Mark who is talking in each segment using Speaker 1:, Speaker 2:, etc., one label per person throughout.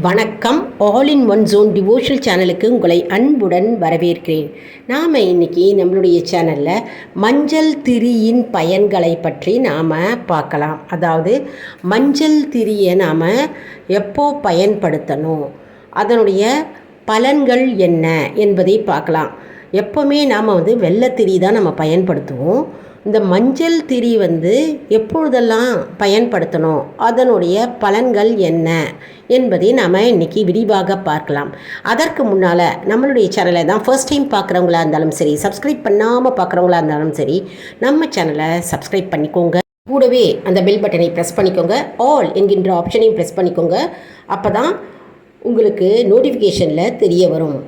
Speaker 1: வணக்கம். All in one zone devotional சேனலுக்கு உங்களை அன்புடன் வரவேற்கிறேன். நாம் இன்னைக்கு நம்மளுடைய சேனலில் மஞ்சள் திரியின் பயன்களை பற்றி நாம் பார்க்கலாம். அதாவது மஞ்சள் திரியை நாம் எப்போ பயன்படுத்தணும்? அதனுடைய பலன்கள் என்ன என்பதை பார்க்கலாம். எப்போவுமே நாம் வந்து வெள்ளத்திரி தான் நம்ம பயன்படுத்துவோம். இந்த மஞ்சள் திரி வந்து எப்பொழுதெல்லாம் பயன்படுத்தணும்? அதனுடைய பலன்கள் என்ன? என்பதை நாம் இன்றைக்கி விரிவாக பார்க்கலாம். அதற்கு முன்னால் நம்மளுடைய சேனலை தான் ஃபர்ஸ்ட் டைம் பார்க்குறவங்களா இருந்தாலும் சரி சப்ஸ்கிரைப் பண்ணாமல் பார்க்குறவங்களா இருந்தாலும் சரி நம்ம சேனலை சப்ஸ்கிரைப் பண்ணிக்கோங்க. கூடவே அந்த பெல் பட்டனை ப்ரெஸ் பண்ணிக்கோங்க. ஆல் என்கின்ற ஆப்ஷனையும் ப்ரெஸ் பண்ணிக்கோங்க. அப்போ தான் உங்களுக்கு நோட்டிஃபிகேஷனில் தெரிய வரும்.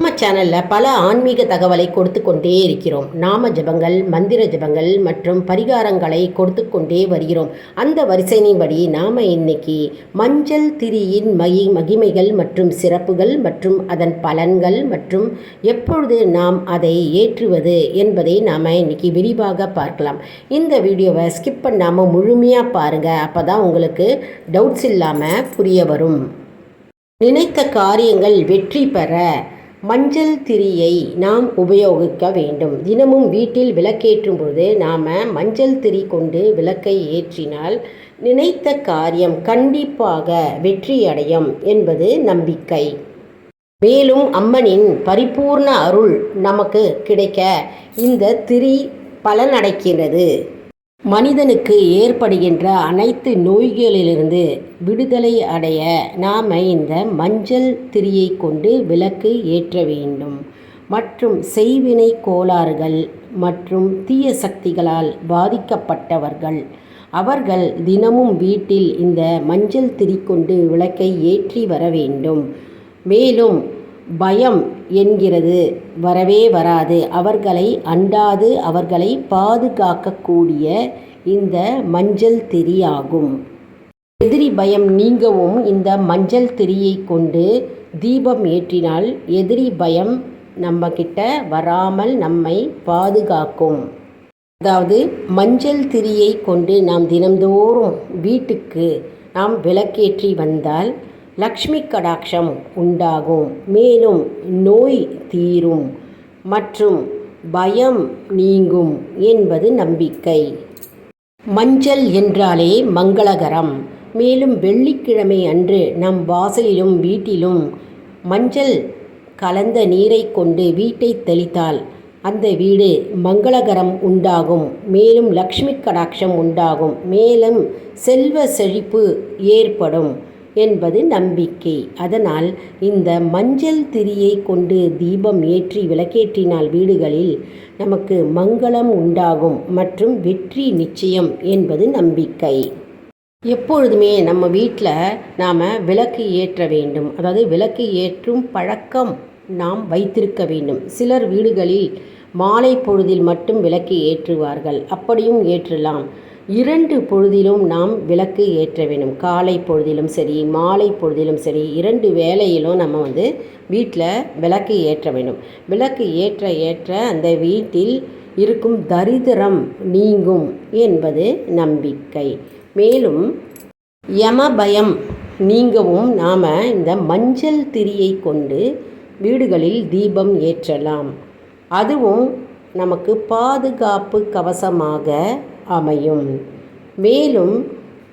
Speaker 1: நம்ம சேனலில் பல ஆன்மீக தகவலை கொடுத்து கொண்டே இருக்கிறோம். நாம ஜபங்கள் மந்திர ஜபங்கள் மற்றும் பரிகாரங்களை கொடுத்து கொண்டே வருகிறோம். அந்த வரிசையின்படி நாம் இன்னைக்கு மஞ்சள் திரியின் மகி மகிமைகள் மற்றும் சிறப்புகள் மற்றும் அதன் பலன்கள் மற்றும் எப்பொழுது நாம் அதை ஏற்றுவது என்பதை நாம் இன்னைக்கு விரிவாக பார்க்கலாம். இந்த வீடியோவை ஸ்கிப் பண்ணாமல் முழுமையாக பாருங்கள் அப்போ தான் உங்களுக்கு டவுட்ஸ் இல்லாமல் புரிய வரும். நினைத்த காரியங்கள் வெற்றி பெற மஞ்சள் திரியை நாம் உபயோகிக்க வேண்டும். தினமும் வீட்டில் விளக்கேற்றும் பொழுது நாம் மஞ்சள் திரி கொண்டு விளக்கை ஏற்றினால் நினைத்த காரியம் கண்டிப்பாக வெற்றியடையும் என்பது நம்பிக்கை. மேலும் அம்மனின் பரிபூர்ண அருள் நமக்கு கிடைக்க இந்த திரி பலனடைக்கிறது மனிதனுக்கு ஏற்படுகின்ற அனைத்து நோய்களிலிருந்து விடுதலை அடைய நாம் இந்த மஞ்சள் திரியை கொண்டு விளக்கு ஏற்ற வேண்டும். மற்றும் செய்வினை கோளாறுகள் மற்றும் தீய சக்திகளால் பாதிக்கப்பட்டவர்கள் அவர்கள் தினமும் வீட்டில் இந்த மஞ்சள் திரி கொண்டு விளக்கை ஏற்றி வர வேண்டும். மேலும் பயம் என்கிறது. வரவே வராது. அவர்களை அண்டாது. அவர்களை பாதுகாக்கக்கூடிய இந்த மஞ்சள் திரியாகும். எதிரி பயம் நீங்கவும் இந்த மஞ்சள் திரியை கொண்டு தீபம் ஏற்றினால் எதிரி பயம் நம்ம கிட்ட வராமல் நம்மை பாதுகாக்கும். அதாவது மஞ்சள் திரியை கொண்டு நாம் தினந்தோறும் வீட்டுக்கு நாம் விளக்கேற்றி வந்தால் லக்ஷ்மி கடாட்சம் உண்டாகும். மேலும் நோய் தீரும் மற்றும் பயம் நீங்கும் என்பது நம்பிக்கை. மஞ்சள் என்றாலே மங்களகரம். மேலும் வெள்ளிக்கிழமை அன்று நம் வாசலிலும் வீட்டிலும் மஞ்சள் கலந்த நீரை கொண்டு வீட்டை தெளித்தால் அந்த வீடு மங்களகரம் உண்டாகும். மேலும் லக்ஷ்மி கடாட்சம் உண்டாகும். மேலும் செல்வ செழிப்பு ஏற்படும். என்பது நம்பிக்கை. அதனால் இந்த மஞ்சள் திரியை கொண்டு தீபம் ஏற்றி விளக்கேற்றினால் வீடுகளில் நமக்கு மங்களம் உண்டாகும் மற்றும் வெற்றி நிச்சயம் என்பது நம்பிக்கை. எப்பொழுதுமே நம்ம வீட்டில் நாம் விளக்கு ஏற்ற வேண்டும். அதாவது விளக்கு ஏற்றும் பழக்கம் நாம் வைத்திருக்க வேண்டும். சிலர் வீடுகளில் மாலை பொழுதில் மட்டும் விளக்கு ஏற்றுவார்கள். அப்படியும் ஏற்றலாம். இரண்டு பொழுதிலும் நாம் விளக்கு ஏற்ற வேண்டும். காலை பொழுதிலும் சரி மாலை பொழுதிலும் சரி இரண்டு வேலையிலும் நம்ம வந்து வீட்டில் விளக்கு ஏற்ற வேண்டும். விளக்கு ஏற்ற ஏற்ற அந்த வீட்டில் இருக்கும் தரித்திரம் நீங்கும் என்பது நம்பிக்கை. மேலும் யமபயம் நீங்கவும் நாம் இந்த மஞ்சள் திரியை கொண்டு வீடுகளில் தீபம் ஏற்றலாம். அதுவும் நமக்கு பாதுகாப்பு கவசமாக அமையும். மேலும்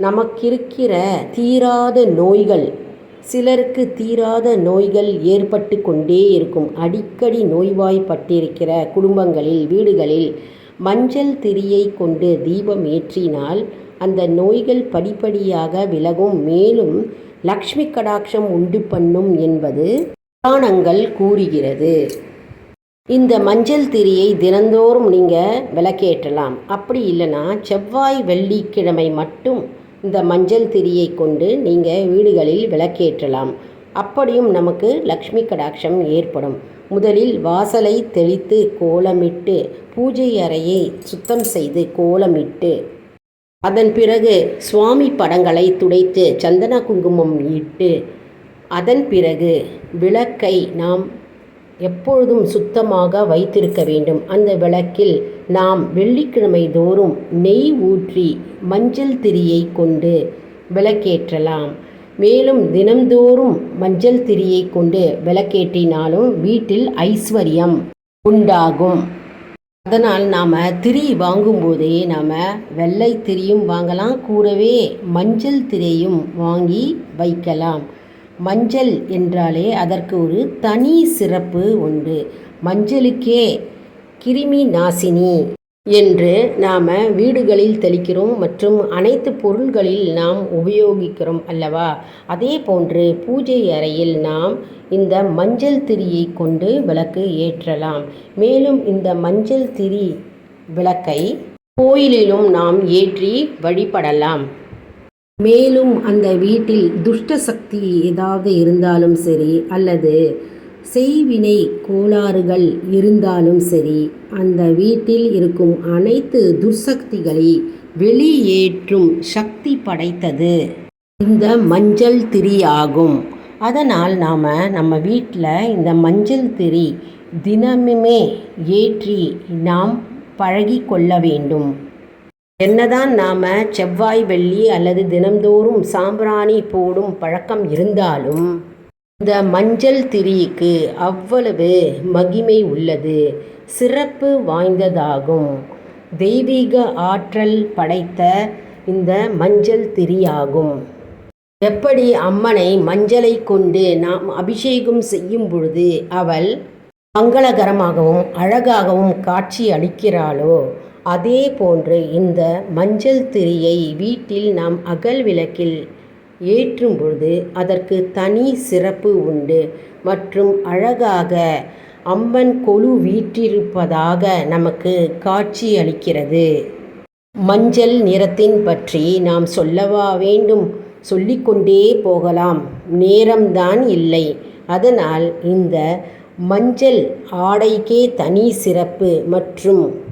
Speaker 1: நமக்கிருக்கிற தீராத நோய்கள் சிலருக்கு தீராத நோய்கள் ஏற்பட்டு கொண்டே இருக்கும். அடிக்கடி நோய்வாய்ப்பட்டிருக்கிற குடும்பங்களில் வீடுகளில் மஞ்சள் திரியை கொண்டு தீபம் ஏற்றினால் அந்த நோய்கள் படிப்படியாக விலகும். மேலும் லக்ஷ்மி கடாட்சம் உண்டு பண்ணும் என்பது புராணங்கள் கூறுகிறது. இந்த மஞ்சள் திரியை தினந்தோறும் நீங்கள் விளக்கேற்றலாம். அப்படி இல்லைன்னா செவ்வாய் வெள்ளிக்கிழமை மட்டும் இந்த மஞ்சள் திரியை கொண்டு நீங்கள் வீடுகளில் விளக்கேற்றலாம். அப்படியும் நமக்கு லக்ஷ்மி கடாட்சம் ஏற்படும். முதலில் வாசலை தெளித்து கோலமிட்டு பூஜை அறையை சுத்தம் செய்து கோலமிட்டு அதன் பிறகு சுவாமி படங்களை துடைத்து சந்தன குங்குமம் இட்டு அதன் பிறகு விளக்கை நாம் எப்பொழுதும் சுத்தமாக வைத்திருக்க வேண்டும். அந்த விளக்கில் நாம் வெள்ளிக்கிழமை தோறும் நெய் ஊற்றி மஞ்சள் திரியை கொண்டு விளக்கேற்றலாம். மேலும் தினம்தோறும் மஞ்சள் திரியை கொண்டு விளக்கேற்றினாலும் வீட்டில் ஐஸ்வர்யம் உண்டாகும். அதனால் நாம் திரி வாங்கும்போதே நாம் வெள்ளை திரியும் வாங்கலாம். கூடவே மஞ்சள் திரையும் வாங்கி வைக்கலாம். மஞ்சள் என்றாலே அதற்கு ஒரு தனி சிறப்பு உண்டு. மஞ்சளுக்கே கிருமி நாசினி என்று நாம் வீடுகளில் தெளிக்கிறோம் மற்றும் அனைத்து பொருள்களில் நாம் உபயோகிக்கிறோம் அல்லவா? அதே போன்று பூஜை அறையில் நாம் இந்த மஞ்சள் திரியை கொண்டு விளக்கு ஏற்றலாம். மேலும் இந்த மஞ்சள் திரி விளக்கை கோயிலிலும் நாம் ஏற்றி வழிபடலாம். மேலும் அந்த வீட்டில் துஷ்ட சக்தி ஏதாவது இருந்தாலும் சரி அல்லது செய்வினை கோளாறுகள் இருந்தாலும் சரி அந்த வீட்டில் இருக்கும் அனைத்து துர்சக்திகளை வெளியேற்றும் சக்தி படைத்தது. இந்த மஞ்சள் திரி ஆகும். அதனால் நாம் நம்ம வீட்டில் இந்த மஞ்சள் திரி தினமுமே ஏற்றி நாம் பழகி கொள்ள வேண்டும். என்னதான் நாம் செவ்வாய் வெள்ளி அல்லது தினம்தோறும் சாம்பிராணி போடும் பழக்கம் இருந்தாலும் இந்த மஞ்சள் திரிக்கு அவ்வளவு மகிமை உள்ளது. சிறப்பு வாய்ந்ததாகும். தெய்வீக ஆற்றல் படைத்த இந்த மஞ்சள் திரியாகும். எப்படி அம்மனை மஞ்சளை கொண்டு நாம் அபிஷேகம் செய்யும் பொழுது அவள் மங்களகரமாகவும் அழகாகவும் காட்சி அளிக்கிறாளோ அதே போன்று இந்த மஞ்சள் திரியை வீட்டில் நாம் அகல் விளக்கில் ஏற்றும் பொழுது அதற்கு தனி சிறப்பு உண்டு. மற்றும் அழகாக அம்மன் கொலு வீற்றிருப்பதாக நமக்கு காட்சி அளிக்கிறது. மஞ்சள் நிறத்தின் பற்றி நாம் சொல்லவா வேண்டும்? சொல்லிக்கொண்டே போகலாம். நேரம்தான் இல்லை. அதனால் இந்த மஞ்சள் ஆடைக்கே தனி சிறப்பு மற்றும்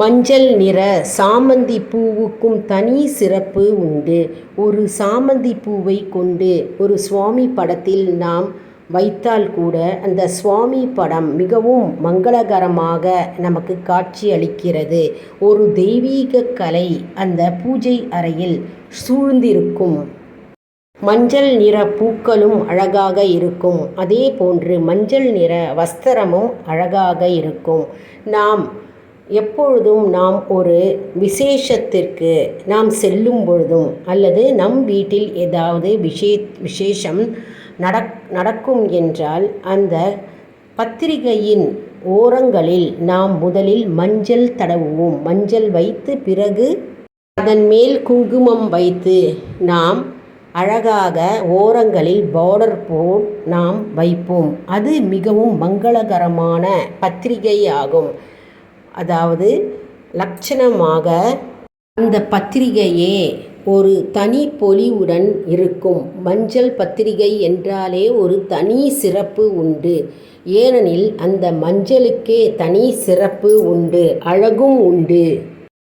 Speaker 1: மஞ்சள் நிற சாமந்தி பூவுக்கும் தனி சிறப்பு உண்டு. ஒரு சாமந்தி பூவை கொண்டு ஒரு சுவாமி படத்தில் நாம் வைத்தால் கூட அந்த சுவாமி படம் மிகவும் மங்களகரமாக நமக்கு காட்சி அளிக்கிறது. ஒரு தெய்வீக கலை அந்த பூஜை அறையில் சூழ்ந்திருக்கும். மஞ்சள் நிற பூக்களும் அழகாக இருக்கும். அதே போன்று மஞ்சள் நிற வஸ்திரமும் அழகாக இருக்கும். நாம் எப்பொழுதும் நாம் ஒரு விசேஷத்திற்கு நாம் செல்லும் பொழுதும் அல்லது நம் வீட்டில் ஏதாவது விஷே விசேஷம் நடக் நடக்கும் என்றால் அந்த பத்திரிகையின் ஓரங்களில் நாம் முதலில் மஞ்சள் தடவுவோம். மஞ்சள் வைத்து பிறகு அதன் மேல் குங்குமம் வைத்து நாம் அழகாக ஓரங்களில் பார்டர் போல் நாம் வைப்போம். அது மிகவும் மங்களகரமான பத்திரிகை ஆகும் அதாவது லட்சணமாக அந்த பத்திரிகையே ஒரு தனி பொலிவுடன் இருக்கும். மஞ்சள் பத்திரிகை என்றாலே ஒரு தனி சிறப்பு உண்டு. ஏனெனில் அந்த மஞ்சளுக்கே தனி சிறப்பு உண்டு அழகும் உண்டு.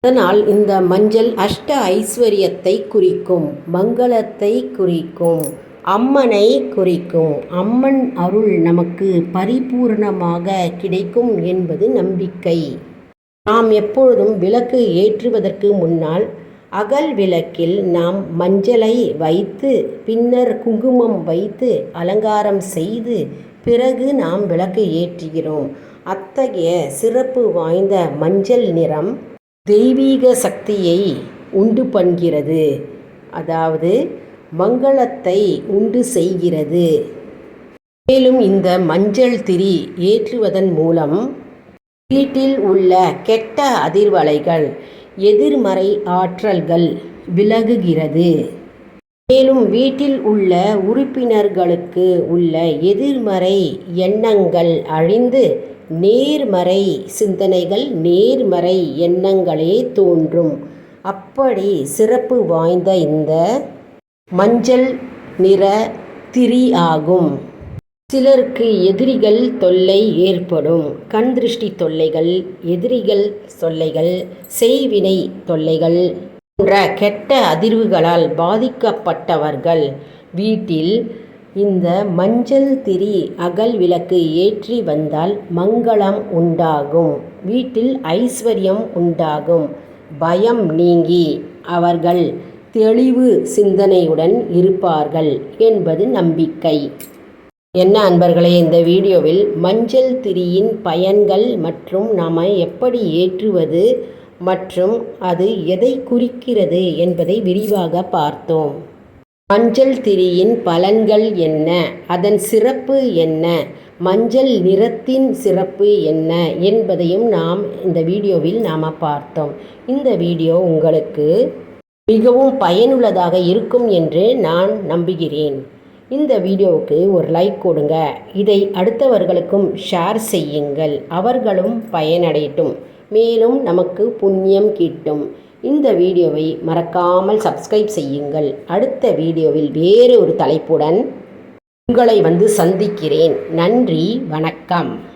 Speaker 1: அதனால் இந்த மஞ்சள் அஷ்ட ஐஸ்வர்யத்தை குறிக்கும் மங்களத்தை குறிக்கும் அம்மனை குறிக்கும். அம்மன் அருள் நமக்கு பரிபூர்ணமாக கிடைக்கும் என்பது நம்பிக்கை. நாம் எப்பொழுதும் விளக்கு ஏற்றுவதற்கு முன்னால் அகல் விளக்கில் நாம் மஞ்சளை வைத்து பின்னர் குங்குமம் வைத்து அலங்காரம் செய்து பிறகு நாம் விளக்கு ஏற்றுகிறோம். அத்தகைய சிறப்பு வாய்ந்த மஞ்சள் நிறம் தெய்வீக சக்தியை உண்டு பண்ணுகிறது. அதாவது மங்களத்தை உண்டு செய்கிறது. மேலும் இந்த மஞ்சள் திரி ஏற்றுவதன் மூலம் வீட்டில் உள்ள கெட்ட அதிர்வலைகள் எதிர்மறை ஆற்றல்கள் விலகுகிறது. மேலும் வீட்டில் உள்ள உறுப்பினர்களுக்கு உள்ள எதிர்மறை எண்ணங்கள் அழிந்து நேர்மறை சிந்தனைகள் நேர்மறை எண்ணங்களே தோன்றும். அப்படி சிறப்பு வாய்ந்த இந்த மஞ்சள் நிற திரி ஆகும். சிலருக்கு எதிரிகள் தொல்லை ஏற்படும். கண் திருஷ்டி தொல்லைகள் எதிரிகள் தொல்லைகள் செய்வினை தொல்லைகள் போன்ற கெட்ட அதிர்வுகளால் பாதிக்கப்பட்டவர்கள் வீட்டில் இந்த மஞ்சள் திரி அகல் விளக்கு ஏற்றி வந்தால் மங்களம் உண்டாகும். வீட்டில் ஐஸ்வர்யம் உண்டாகும். பயம் நீங்கி அவர்கள் தெளிவு சிந்தனையுடன் இருப்பார்கள் என்பது நம்பிக்கை. என்ன அன்பர்களே இந்த வீடியோவில் மஞ்சள் திரியின் பயன்கள் மற்றும் நாம் எப்படி ஏற்றுவது மற்றும் அது எதை குறிக்கிறது என்பதை விரிவாக பார்த்தோம். மஞ்சள் திரியின் பலன்கள் என்ன? அதன் சிறப்பு என்ன? மஞ்சள் நிறத்தின் சிறப்பு என்ன? என்பதையும் நாம் இந்த வீடியோவில் நாம் பார்த்தோம். இந்த வீடியோ உங்களுக்கு மிகவும் பயனுள்ளதாக இருக்கும் என்று நான் நம்புகிறேன். இந்த வீடியோவுக்கு ஒரு லைக் கொடுங்க. இதை அடுத்தவர்களுக்கும் ஷேர் செய்யுங்கள். அவர்களும் பயனடையட்டும். மேலும் நமக்கு புண்ணியம் கிட்டும். இந்த வீடியோவை மறக்காமல் சப்ஸ்கிரைப் செய்யுங்கள். அடுத்த வீடியோவில் வேறு ஒரு தலைப்புடன் உங்களை வந்து சந்திக்கிறேன். நன்றி வணக்கம்.